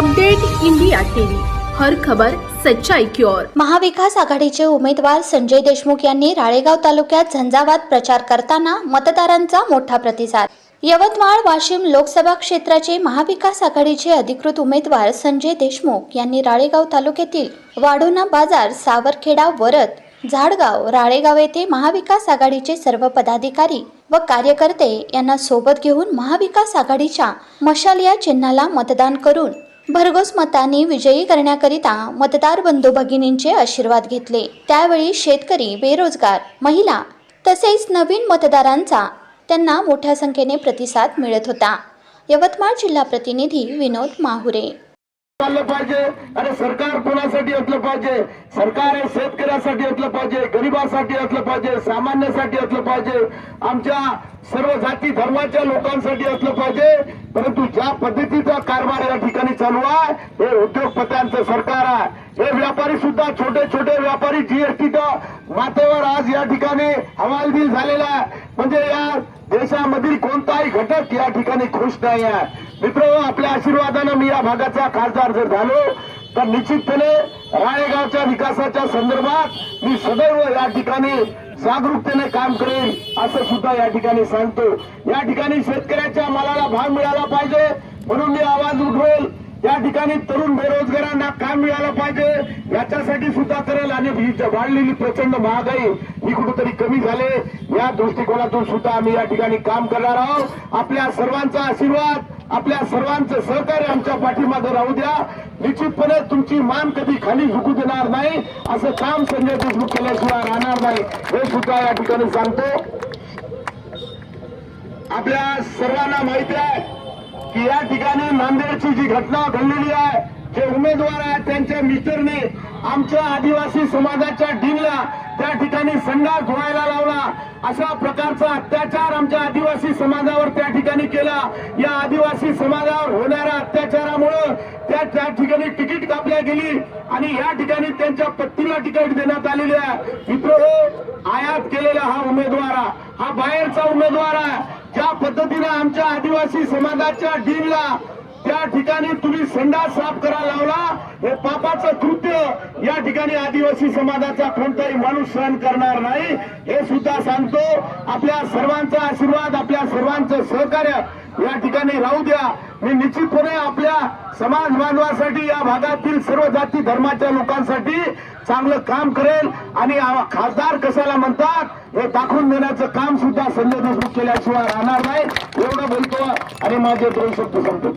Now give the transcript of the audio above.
Update India TV. हर खबर सच्चाई की ओर. महाविकास आघाडीचे उमेदवार संजय देशमुख यांनी राळेगाव तालुक्यात झंझावात प्रचार करताना मतदारांचा मोठा प्रतिसाद. यवतमाळ वाशिम लोकसभा क्षेत्राचे महाविकास आघाडीचे अधिकृत उमेदवार संजय देशमुख यांनी राळेगाव तालुक्यातील वाढोना बाजार सावरखेडा वरद झाडगाव राळेगाव येथे महाविकास आघाडीचे सर्व पदाधिकारी व कार्यकर्ते यांना सोबत घेऊन महाविकास आघाडीच्या मशाल या चिन्हाला मतदान करून भरघोस मतांनी विजयी करण्याकरिता मतदार बंधू भगिनींचे आशीर्वाद घेतले. त्यावेळी शेतकरी बेरोजगार महिला तसेच नवीन मतदारांचा त्यांना मोठ्या संख्येने प्रतिसाद मिळत होता. यवतमाळ जिल्हा प्रतिनिधी विनोद माहुरे. चाललं पाहिजे. अरे सरकार कोणासाठी असलं पाहिजे? सरकार हे शेतकऱ्यासाठी असलं पाहिजे गरिबासाठी असलं पाहिजे सामान्यासाठी असलं पाहिजे. आमच्या सर्व जाती धर्माच्या लोकांसाठी असलं पाहिजे. परंतु ज्या पद्धतीचा चालू आहे. हे उद्योगपत्यांचं सरकार आहे. हे व्यापारी सुद्धा छोटे छोटे व्यापारी जीएसटीच्या मातेवर आज या ठिकाणी हवालदिल झालेला आहे. म्हणजे या देशामधील कोणताही घटक या ठिकाणी खुश नाही आहे. मित्र आपल्या आशीर्वादानं मी या भागाचा खासदार जर झालो तर निश्चितपणे राळेगावच्या विकासाच्या संदर्भात मी सदैव या ठिकाणी जागरूकतेने काम करेन असं सुद्धा या ठिकाणी सांगतो. या ठिकाणी शेतकऱ्याच्या मालाला भाग मिळाला पाहिजे म्हणून मी आवाज उठवेल. या ठिकाणी तरुण बेरोजगारांना काम मिळालं पाहिजे. याच्यासाठी सुद्धा करेल आणि ही वाढलेली प्रचंड महागाई ही कुठेतरी कमी झाले. या दृष्टिकोनातून सुद्धा आम्ही या ठिकाणी काम करणार आहोत. आपल्या सर्वांचा आशीर्वाद आपल्या सर्वांचं सहकार्य आमच्या पाठीमागे राहू द्या. निश्चितपणे तुमची मान कधी खाली झुकू देणार नाही. असं काम संजय देशमुख केल्याशिवाय राहणार नाही. हे सुद्धा या ठिकाणी सांगतो. आपल्या सर्वांना माहिती आहे. की या ठिकाणी नांदेडची जी घटना घडलेली आहे जे उमेदवार आहेत त्यांच्या मित्रने आमच्या आदिवासी समाजाच्या डीनला त्या ठिकाणी संडास धुवायला लावला. अशा प्रकारचा अत्याचार आमच्या आदिवासी समाजावर त्या ठिकाणी केला. या आदिवासी समाजावर होणाऱ्या अत्याचारामुळं त्या त्या ठिकाणी तिकीट कापल्या गेली आणि या ठिकाणी त्यांच्या पत्नीला तिकीट देण्यात आलेली आहे. मित्र आयात केलेला हा उमेदवार हा बाहेरचा उमेदवार आहे. ज्या पद्धतीने आमच्या आदिवासी समाजाच्या डीनला त्या ठिकाणी तुम्ही संडास साफ करा लावला हे पापाचं कृत्य या ठिकाणी आदिवासी समाजाचा कोणताही माणूस सहन करणार नाही. हे सुद्धा सांगतो आपल्या सर्वांचा आशीर्वाद आपल्या सर्वांचं सहकार्य या ठिकाणी राहू द्या. मी निश्चितपणे आपल्या समाज बांधवासाठी या भागातील सर्व जाती धर्माच्या लोकांसाठी चांगलं काम करेल. आणि खासदार कशाला म्हणतात? हे दाखवून देण्याचं काम सुद्धा संजय देशमुख केल्याशिवाय राहणार नाही. एवढं बोलतो आणि माझे दोन शब्द संपतो.